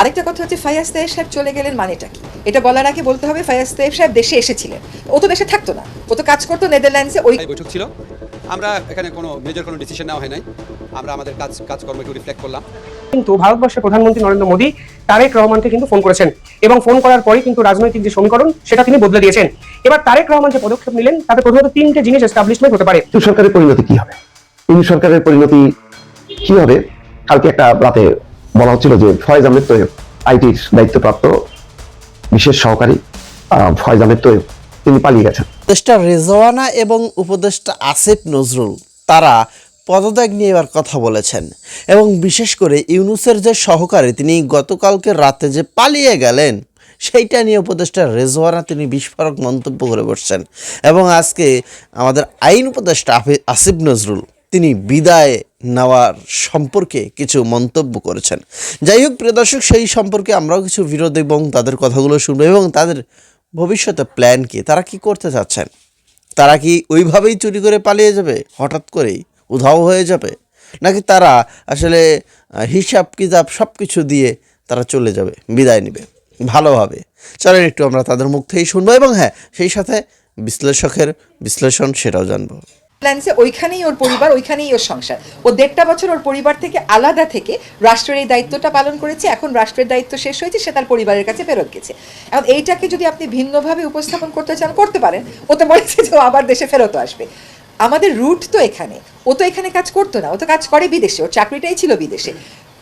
আরেকটা কথা হচ্ছে ফায়াজ তায়েব সাহেব চলে গেলেন মানেটা কি? এটা বলার আগে বলতে হবে ফায়াজ তায়েব সাহেব দেশে এসেছিলেন। ও তো দেশে থাকতো না। ও তো কাজ করতো নেদারল্যান্ডসে ওই বৈঠক ছিল। আমরা এখানে কোনো মেজর কোনো ডিসিশন নেওয়া হয় নাই। আমরা আমাদের কাজ কাজকর্ম একটু রিফ্লেক্ট করলাম। কিন্তু ভারতবর্ষের প্রধানমন্ত্রী নরেন্দ্র মোদী তারেক রহমানকে কিন্তু ফোন করেছেন এবং ফোন করার পরে কিন্তু রাজনৈতিক যে সমীকরণ সেটা তিনি বদলে দিয়েছেন। এবার তারেক রহমান যে পদক্ষেপ নিলেন তাতে প্রথমত তিনটে জিনিস এস্টাবলিশমেন্ট হতে পারে। সরকারের পরিণতি কি হবে? ইউনিট সরকারের পরিণতি কি হবে? কালকে একটা রাতে বলা হচ্ছিল যে ফয়েজ আহমেদ তৈয়ব, আইটির দায়িত্বপ্রাপ্ত বিশেষ সহকারী ফয়েজ আহমেদ তৈয়ব, তিনি পালিয়ে গেছেন। উপদেষ্টা রেজওয়ানা এবং উপদেষ্টা আসিফ নজরুল, তারা পদত্যাগ নিয়ে এবার কথা বলেছেন এবং বিশেষ করে ইউনুসের যে সহকারী, তিনি গতকালকে রাতে যে পালিয়ে গেলেন, সেইটা নিয়ে উপদেষ্টা রেজওয়ানা তিনি বিস্ফোরক মন্তব্য করে বসছেন এবং আজকে আমাদের আইন উপদেষ্টা আসিফ নজরুল, তিনি বিদায় নেওয়ার সম্পর্কে কিছু মন্তব্য করেছেন। যাই হোক, প্রিয় দর্শক, সেই সম্পর্কে আমরাও কিছু বিরোধ এবং তাদের কথাগুলো শুনব এবং তাদের ভবিষ্যতে প্ল্যান কি, তারা কি করতে চাচ্ছেন? তারা কি ওইভাবেই চুরি করে পালিয়ে যাবে? হঠাৎ করেই উধাও হয়ে যাবে? নাকি তারা আসলে হিসাব, কিতাব সব কিছু দিয়ে তারা চলে যাবে, বিদায় নেবে? ভালোভাবে। চলেন, একটু আমরা তাদের মুখ থেকেই শুনব এবং হ্যাঁ সেই সাথে বিশ্লেষকের বিশ্লেষণ সেটাও জানব। নেদারল্যান্ডসে ওইখানেই ওর পরিবার, ওইখানেই ওর সংসার। ও দেড়টা বছর ওর পরিবার থেকে আলাদা থেকে রাষ্ট্রের এই দায়িত্বটা পালন করেছে, এখন রাষ্ট্রের দায়িত্ব শেষ হয়েছে, সে তার পরিবারের কাছে ফেরত গেছে। এখন এইটাকে যদি আপনি ভিন্নভাবে উপস্থাপন করতে চান, করতে পারেন। ও তো বলেছে যে ও আবার দেশে ফেরত আসবে। আমাদের রুট তো এখানে। ও তো এখানে কাজ করতো না, ও তো কাজ করে বিদেশে, ওর চাকরিটাই ছিল বিদেশে।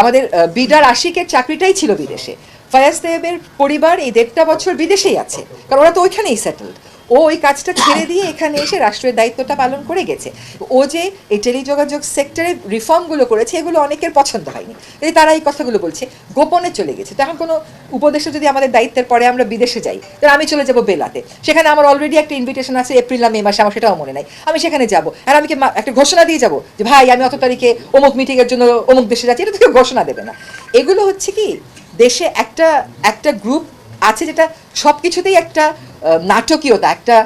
আমাদের বিডার আশিকের চাকরিটাই ছিল বিদেশে। ফয়াজ তাইবের পরিবার এই দেড়টা বছর বিদেশেই আছে, কারণ ওরা তো ওইখানেই সেটেলড ও ওই কাজটা ছেড়ে দিয়ে এখানে এসে রাষ্ট্রের দায়িত্বটা পালন করে গেছে। ও যে এই টেলিযোগাযোগ সেক্টরে রিফর্মগুলো করেছে, এগুলো অনেকের পছন্দ হয়নি। তারা এই কথাগুলো বলছে, গোপনে চলে গেছে। তো এখন কোনো উপদেশে যদি আমাদের দায়িত্বের পরে আমরা বিদেশে যাই তাহলে আমি চলে যাব বেলাতে। সেখানে আমার অলরেডি একটা ইনভিটেশন আছে এপ্রিল না মে মাসে, আমার সেটাও মনে নাই। আমি সেখানে যাব। আর আমি কি একটা ঘোষণা দিয়ে যাব যে, ভাই, আমি অত তারিখে অমুক মিটিংয়ের জন্য অমুক দেশে যাচ্ছি। এটা তো ঘোষণা দেবে না। এগুলো হচ্ছে কি, দেশে একটা একটা গ্রুপ আছে যেটা সব কিছুতেই একটা নাটকীয়তা, একটা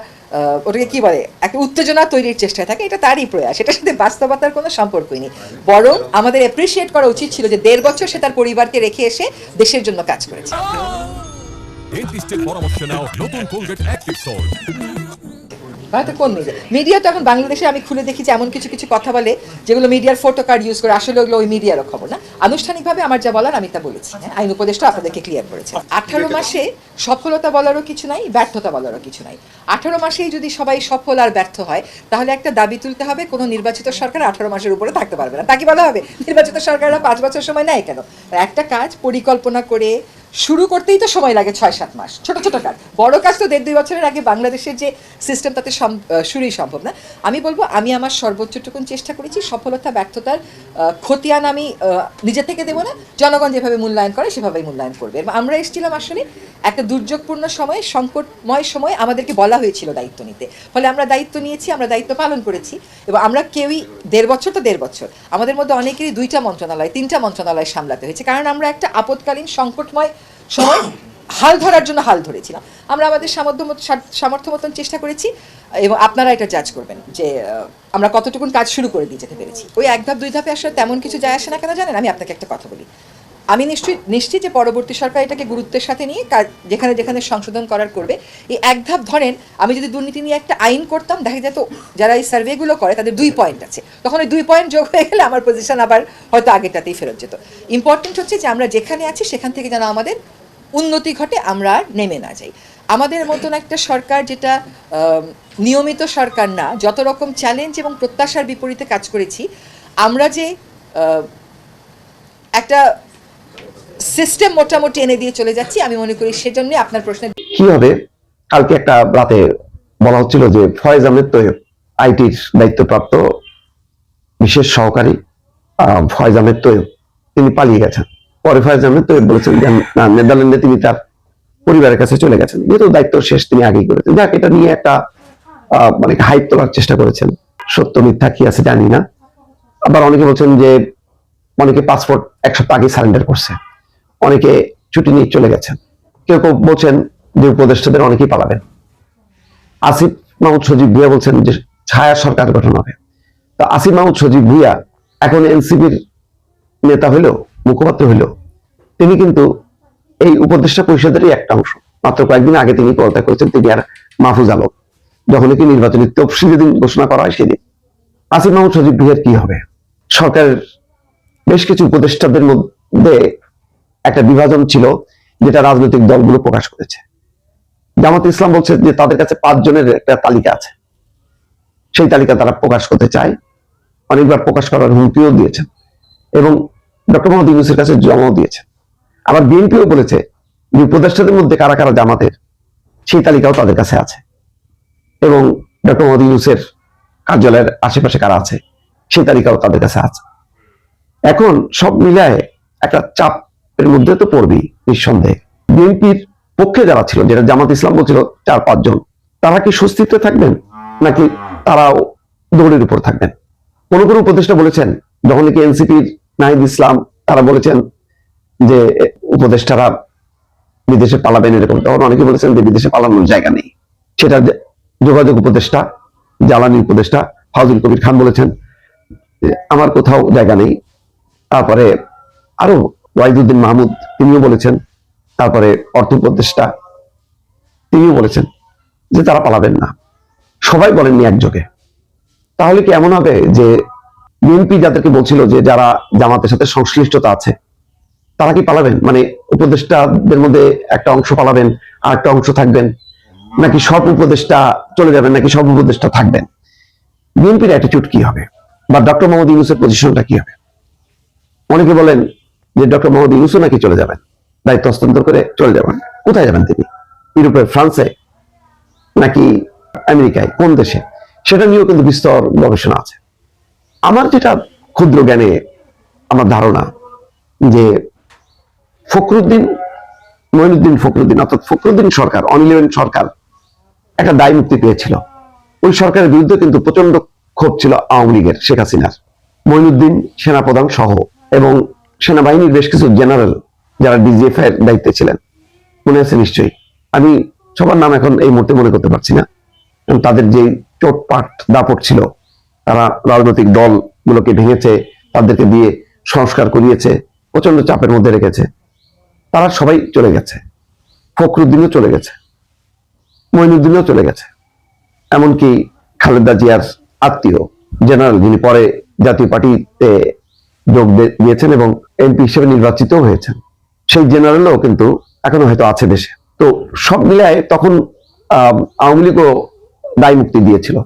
ওটাকে কি বলে, একটা উত্তেজনা তৈরির চেষ্টায় থাকে। এটা তারই প্রয়াস। এটার সাথে বাস্তবতার কোনো সম্পর্কই নেই। বরং আমাদের অ্যাপ্রিসিয়েট করা উচিত ছিল যে দেড় বছর সে তার পরিবারকে রেখে এসে দেশের জন্য কাজ করেছে। হয়তো কোন মিডিয়া মিডিয়া তো এখন বাংলাদেশে আমি খুলে দেখি যে এমন কিছু কিছু কথা বলে যেগুলো মিডিয়ার ফটো কার্ড ইউজ করে আসলে ওগুলো ওই মিডিয়ারও খবর না। আনুষ্ঠানিকভাবে আমার যা বলার আমি তা বলেছি হ্যাঁ, আইন উপদেষ্টা আপনাদেরকে ক্লিয়ার করেছে আঠারো মাসে সফলতা বলারও কিছু নাই ব্যর্থতা বলারও কিছু নাই। আঠারো মাসেই যদি সবাই সফল আর ব্যর্থ হয় তাহলে একটা দাবি তুলতে হবে কোনো নির্বাচিত সরকার আঠারো মাসের উপরে থাকতে পারবে না। তাকে বলা হবে? নির্বাচিত সরকাররা পাঁচ বছর সময় নেয় কেন? একটা কাজ পরিকল্পনা করে শুরু করতেই তো সময় লাগে ছয়, সাত মাস। ছোট ছোট কাজ। বড় কাজ তো দেড়, দুই বছরের আগে বাংলাদেশের যে সিস্টেম তাতে শুরুই সম্ভব না। আমি বলব, আমি আমার সর্বোচ্চটুকুন চেষ্টা করেছি সফলতা, ব্যর্থতার খতিয়ান আমি নিজে থেকে দেবো না। জনগণ যেভাবে মূল্যায়ন করে, সেভাবেই মূল্যায়ন করবে। আমরা এসেছিলাম আসলে একটা দুর্যোগপূর্ণ সময়ে, সংকটময় সময় আমাদেরকে বলা হয়েছিল দায়িত্ব নিতে। ফলে আমরা দায়িত্ব নিয়েছি, আমরা দায়িত্ব পালন করেছি। এবং আমরা কেউই দেড় বছর তো দেড় বছর। আমাদের মধ্যে অনেকেরই দুইটা মন্ত্রণালয়, তিনটা মন্ত্রণালয় সামলাতে হয়েছে। কারণ আমরা একটা আপৎকালীন সংকটময় সময় হাল ধরার জন্য হাল ধরেছিলাম। আমরা আমাদের সামর্থ্য সামর্থ্য মতন চেষ্টা করেছি এবং আপনারা এটা জাজ করবেন যে আমরা কতটুকুন কাজ শুরু করে দিয়ে যেতে পেরেছি। ওই এক ধাপ, দুই ধাপে আসলে তেমন কিছু যায় আসে না কেন জানেন? আমি আপনাকে একটা কথা বলি। আমি নিশ্চয়ই নিশ্চিত যে পরবর্তী সরকার এটাকে গুরুত্বের সাথে নিয়ে যেখানে যেখানে সংশোধন করার করবে। এই এক ধাপ ধরেন, আমি যদি দুর্নীতি নিয়ে একটা আইন করতাম, দেখা যেত যারা এই সার্ভেগুলো করে, তাদের দুই পয়েন্ট আছে। তখন ওই দুই পয়েন্ট যোগ হয়ে গেলে আমার পজিশন আবার হয়তো আগেরটাতেই ফেরত যেত। ইম্পর্টেন্ট হচ্ছে যে আমরা যেখানে আছি, সেখান থেকে যেন আমাদের উন্নতি ঘটে, আমরা আর নেমে না যাই। আমাদের মতন একটা সরকার যেটা নিয়মিত সরকার না, যত রকম চ্যালেঞ্জ এবং প্রত্যাশার বিপরীতে কাজ করেছি, আমরা যে একটা সিস্টেম মোটামুটি এনে দিয়ে চলে যাচ্ছি। আমি মনে করি সেজন্য আপনার প্রশ্নের কি হবে? কালকে একটা রাতে বলা হচ্ছিল যে ফয়েজ আহমেদ তৈয়ব আইটির দায়িত্বপ্রাপ্ত বিশেষ সহকারী ফয়েজ আহমেদ তৈয়ব তিনি পালিয়ে গেছেন। পরে ফয়েজ আহমেদ তৈয়ব বলেছেন যে না, নেদারল্যান্ডে তিনি তার পরিবারের কাছে চলে গেছেন। যেহেতু দায়িত্ব শেষ তিনি আগেই করেছেন। যাক এটা নিয়ে একটা মানে হাইপ তোলার চেষ্টা করেছেন। সত্য মিথ্যা কি আছে জানি না। আবার অনেকে বলছেন যে অনেকে পাসপোর্ট এক সপ্তাহ সারেন্ডার করছে। অনেকে ছুটি নিয়ে চলে গেছেন। কেউ কেউ বলছেন যে উপদেষ্টাদের অনেকেই পালাবেন। আসিফ মাহমুদ সজীব ভুইয়া বলছেন যে ছায়া সরকার গঠন হবে। তো আসিফ মাহমুদ সজীব ভুইয়া এখন এনসিপির নেতা হইলেও, মুখপাত্র হইলেও, তিনি কিন্তু এই উপদেষ্টা পরিষদেরই একটা অংশ। মাত্র কয়েকদিন আগে তিনি পদত্যাগ করেছেন, তিনি আর মাহফুজ আলম। যখন কি নির্বাচনী তফসিল যেদিন ঘোষণা করা হয় সেদিন। আসিফ মাহমুদ সজীব ভুইয়ার কি হবে? সরকারের বেশ কিছু উপদেষ্টাদের মধ্যে একটা বিভাজন ছিল যেটা রাজনৈতিক দলগুলো প্রকাশ করেছে। জামাত ইসলাম বলছে যে তাদের কাছে পাঁচ জনের একটা তালিকা আছে। সেই তালিকা তারা প্রকাশ করতে চায়। অনেকবার প্রকাশ করার হুমকিও দিয়েছেন এবং ডক্টর মোহাম্মদ ইউনুসের কাছে জমাও দিয়েছেন। আবার বিএনপিও বলেছে যে উপদেষ্টাদের মধ্যে কারা কারা জামাতের, সেই তালিকাও তাদের কাছে আছে। এবং ডক্টর মোহাম্মদ ইউনুসের কার্যালয়ের আশেপাশে কারা আছে, সেই তালিকাও তাদের কাছে আছে। এখন সব মিলায় একটা চাপের মধ্যে তো পড়বেই নিঃসন্দেহে। বিএনপির পক্ষে যারা ছিল, যেটা জামাত ইসলাম বলছিল চার, পাঁচজন, তারা কি স্বস্তিতে থাকবেন? নাকি তারাও দৌড়ের উপর থাকবেন? কোন কোন উপদেষ্টা বলেছেন, যখন নাকি এনসিপির নাহিদ ইসলাম, তারা বলেছেন যে উপদেষ্টারা বিদেশে পালাবেন এরকম। তখন অনেকে বলেছেন যে, বিদেশে পালানোর জায়গা নেই। সেটা যোগাযোগ উপদেষ্টা, জ্বালানি উপদেষ্টা ফাউজুল কবির খান বলেছেন আমার কোথাও জায়গা নেই। তারপরে আরও ওয়াইদুদ্দিন মাহমুদ, তিনিও বলেছেন, তারপরে অর্থ উপদেষ্টা তিনিও বলেছেন যে তারা পালাবেন না। সবাই বলেননি একযোগে। তাহলে কি এমন হবে যে বিএনপি যাদেরকে বলছিল যে যারা জামাতের সাথে সংশ্লিষ্টতা আছে, তারা কি পালাবেন? মানে উপদেষ্টাদের মধ্যে একটা অংশ পালাবেন আর একটা অংশ থাকবেন? নাকি সব উপদেষ্টা চলে যাবেন, নাকি সব উপদেষ্টা থাকবেন? বিএনপির অ্যাটিটিউড কি হবে? বা ডক্টর মোহাম্মদ ইউনুসের পজিশনটা কি হবে? অনেকে বলেন যে ডক্টর মোহাম্মদ ইউনুসও নাকি চলে যাবেন? দায়িত্ব হস্তান্তর করে চলে যাবেন। কোথায় যাবেন তিনি? ইউরোপের ফ্রান্সে নাকি আমেরিকায়? কোন দেশে? সেটা নিয়েও কিন্তু বিস্তর গবেষণা আছে। আমার যেটা ক্ষুদ্র জ্ঞানে আমার ধারণা যে ফখরুদ্দিন, মহিনুদ্দিন ফখরুদ্দিন, অর্থাৎ ফখরুদ্দিন সরকার, অনিলেন সরকার একটা দায় মুক্তি পেয়েছিল। ওই সরকারের বিরুদ্ধে কিন্তু প্রচণ্ড ক্ষোভ ছিল আওয়ামী লীগের, শেখ হাসিনার। মঈনুদ্দিন সেনাপ্রধান সহ এবং সেনাবাহিনীর বেশ কিছু জেনারেল যারা ডিজিএফ এর দায়িত্বে ছিলেন, মনে আছে নিশ্চয়ই? আমি সবার নাম এখন এই মুহূর্তে মনে করতে পারছি না। তাদের যে চোটপাট দাপট ছিল, তারা রাজনৈতিক দলগুলোকে ভেঙেছে, তাদেরকে দিয়ে সংস্কার করিয়েছে প্রচণ্ড চাপের মধ্যে রেখেছে। তারা সবাই চলে গেছে। ফখরুদ্দিনও চলে গেছে। মঈনুদ্দিনও চলে গেছে। এমনকি খালেদা জিয়ার আত্মীয় জেনারেল যিনি পরে জাতীয় পার্টিতে যোগ দিয়েছেন এবং এমপি হিসেবে নির্বাচিত হয়েছেন। সেই জেনারেলও কিন্তু এখনও হয়তো আছে দেশে। তো সব মিলায় তখন আওয়ামী লীগও দায় মুক্তি দিয়েছিল।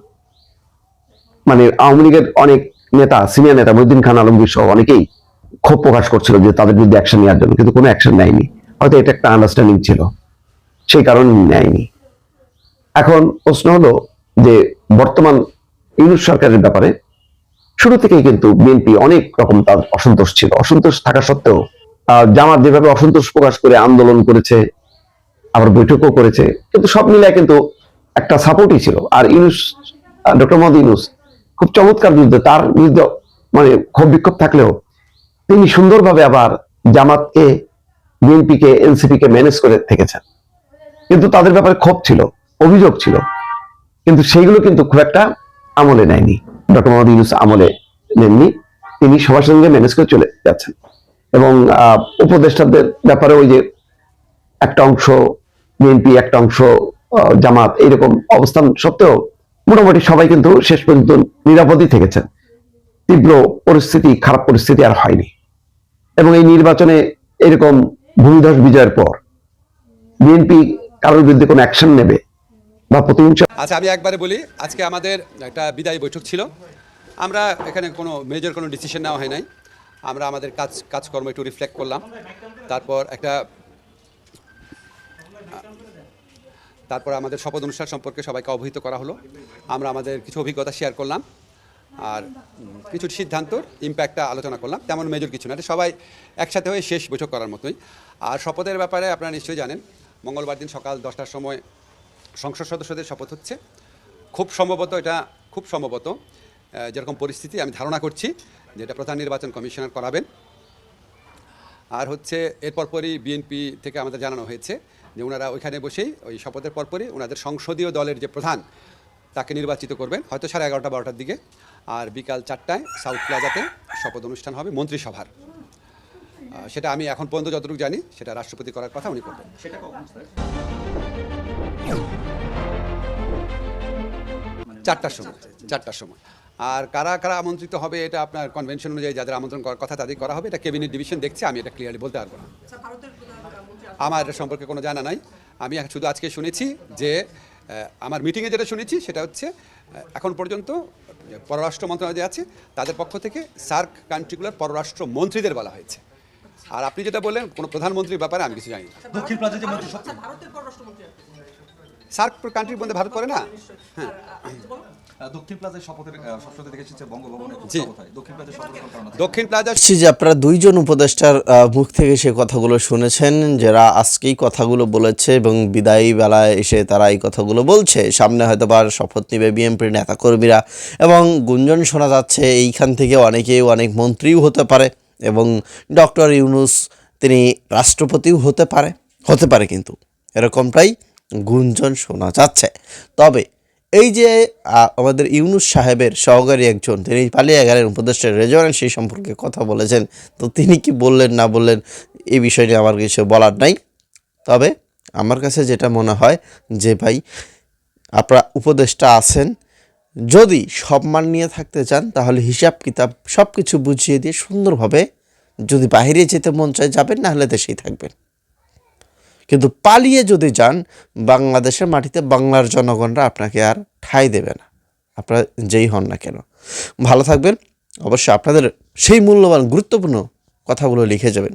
মানে আওয়ামী লীগের অনেক নেতা, সিনিয়র নেতা, মহিউদ্দিন খান, আলমগীর সহ অনেকেই ক্ষোভ প্রকাশ করছিল যে তাদের বিরুদ্ধে অ্যাকশন নেওয়ার জন্য, কিন্তু কোনো অ্যাকশন নেয়নি। হয়তো এটা একটা আন্ডারস্ট্যান্ডিং ছিল। সেই কারণে নেয়নি। এখন প্রশ্ন হলো যে বর্তমান ইউনুস সরকারের ব্যাপারে শুরু থেকেই কিন্তু বিএনপি অনেক রকম তার অসন্তোষ ছিল। অসন্তোষ থাকা সত্ত্বেও জামাত যেভাবে অসন্তোষ প্রকাশ করে আন্দোলন করেছে, আবার বৈঠকও করেছে, কিন্তু সব মিলায় কিন্তু একটা সাপোর্টই ছিল। আর ইউনুস ডক্টর মোহাম্মদ ইউনুস খুব চমৎকার বিরুদ্ধে, তার বিরুদ্ধে মানে ক্ষোভ বিক্ষোভ থাকলেও তিনি সুন্দরভাবে আবার জামাতকে বিএনপিকে এনসিপি কে ম্যানেজ করে থেকেছেন। কিন্তু তাদের ব্যাপারে ক্ষোভ ছিল, অভিযোগ ছিল, কিন্তু সেইগুলো কিন্তু খুব একটা আমলে নেয়নি। ডক্টর মোহাম্মদ ইউনুস আমলে নেননি, তিনি সবার সঙ্গে ম্যানেজ করে চলে যাচ্ছেন। এবং উপদেষ্টাদের ব্যাপারে ওই যে একটা অংশ বিএনপি একটা অংশ জামাত, এইরকম অবস্থান সত্ত্বেও মোটামুটি সবাই কিন্তু শেষ পর্যন্ত নিরাপদই থেকেছেন। তীব্র পরিস্থিতি, খারাপ পরিস্থিতি আর হয়নি। এবং এই নির্বাচনে এরকম ভূমিধস বিজয়ের পর বিএনপি কারোর বিরুদ্ধে কোনো অ্যাকশন নেবে? বা প্রতিহিংসা আচ্ছা আমি একবারে বলি, আজকে আমাদের একটা বিদায়ী বৈঠক ছিল। আমরা এখানে কোনো মেজর কোনো ডিসিশন নেওয়া হয় নাই। আমরা আমাদের কাজ, কাজকর্ম একটু রিফ্লেক্ট করলাম। তারপর একটা, তারপর আমাদের শপথ অনুষ্ঠান সম্পর্কে সবাইকে অবহিত করা হলো। আমরা আমাদের কিছু অভিজ্ঞতা শেয়ার করলাম। আর কিছু সিদ্ধান্তর ইম্প্যাক্টটা আলোচনা করলাম। তেমন মেজর কিছু না। সবাই একসাথে হয়ে শেষ বৈঠক করার মতোই। আর শপথের ব্যাপারে আপনারা নিশ্চয়ই জানেন, মঙ্গলবার দিন সকাল দশটার সময় সংসদ সদস্যদের শপথ হচ্ছে। খুব সম্ভবত এটা খুব সম্ভবত যেরকম পরিস্থিতি আমি ধারণা করছি যে এটা প্রধান নির্বাচন কমিশনার করাবেন। আর হচ্ছে এর পরপরই বিএনপি থেকে আমাদের জানানো হয়েছে যে ওনারা ওইখানে বসেই ওই শপথের পরপরই ওনাদের সংসদীয় দলের যে প্রধান তাকে নির্বাচিত করবেন, হয়তো সাড়ে এগারোটা, বারোটার দিকে। আর বিকাল চারটায় সাউথ প্লাজাতে শপথ অনুষ্ঠান হবে মন্ত্রিসভার। সেটা আমি এখন পর্যন্ত যতটুকু জানি সেটা রাষ্ট্রপতি করার কথা উনি করবেন। চারটার সময় চারটার সময়। আর কারা কারা আমন্ত্রিত হবে এটা আপনার কনভেনশন অনুযায়ী যাদের আমন্ত্রণ করার কথা তাদের করা হবে এটা ক্যাবিনেট ডিভিশন দেখছে আমি এটা ক্লিয়ারলি বলতে পারব না। আমার এটা সম্পর্কে কোনো জানা নাই। আমি শুধু আজকে শুনেছি যে আমার মিটিংয়ে যেটা শুনেছি সেটা হচ্ছে এখন পর্যন্ত পররাষ্ট্র মন্ত্রণালয় যে আছে তাদের পক্ষ থেকে সার্ক কান্ট্রিগুলোর পররাষ্ট্র মন্ত্রীদের বলা হয়েছে। আর আপনি যেটা বললেন কোনো প্রধানমন্ত্রীর ব্যাপারে আমি কিছু জানি না। দক্ষিণ প্লাজা যে মন্ত্রী সার্ক কান্ট্রির মধ্যে ভারত পড়ে না? হ্যাঁ। দক্ষিণ যে আপনারা দুইজন উপদেষ্টার মুখ থেকে সে কথাগুলো শুনেছেন যারা আজকেই কথাগুলো বলেছে এবং বিদায়ী বেলায় এসে তারা এই কথাগুলো বলছে। সামনে হয়তো বা শপথ নেবে বিএনপির নেতাকর্মীরা এবং গুঞ্জন শোনা যাচ্ছে এইখান থেকে অনেকেই অনেক মন্ত্রীও হতে পারে। এবং ডক্টর ইউনুস তিনি রাষ্ট্রপতিও হতে পারে হতে পারে কিন্তু। এরকমটাই গুঞ্জন শোনা যাচ্ছে। তবে এই যে আমাদের ইউনুস সাহেবের সহকারী একজন, তিনি পালিয়ে গেলেন উপদেষ্টা রেজওয়ান সেই সম্পর্কে কথা বলেছেন, তো তিনি কি বললেন, না বললেন, এই বিষয় নিয়ে আমার কিছু বলার নাই। তবে আমার কাছে যেটা মনে হয় যে, ভাই, আপনারা উপদেষ্টা আছেন যদি সম্মান নিয়ে থাকতে চান, তাহলে হিসাব কিতাব সব কিছু বুঝিয়ে দিয়ে সুন্দরভাবে যদি বাইরে যেতে মন চায় যাবেন, না হলে দেশেই থাকবেন। কিন্তু পালিয়ে যদি যান, বাংলাদেশের মাটিতে বাংলার জনগণরা আপনাকে আর ঠাঁই দেবে না। আপনারা যেই হন না কেন। ভালো থাকবেন। অবশ্যই আপনাদের সেই মূল্যবান, গুরুত্বপূর্ণ কথাগুলো লিখে যাবেন।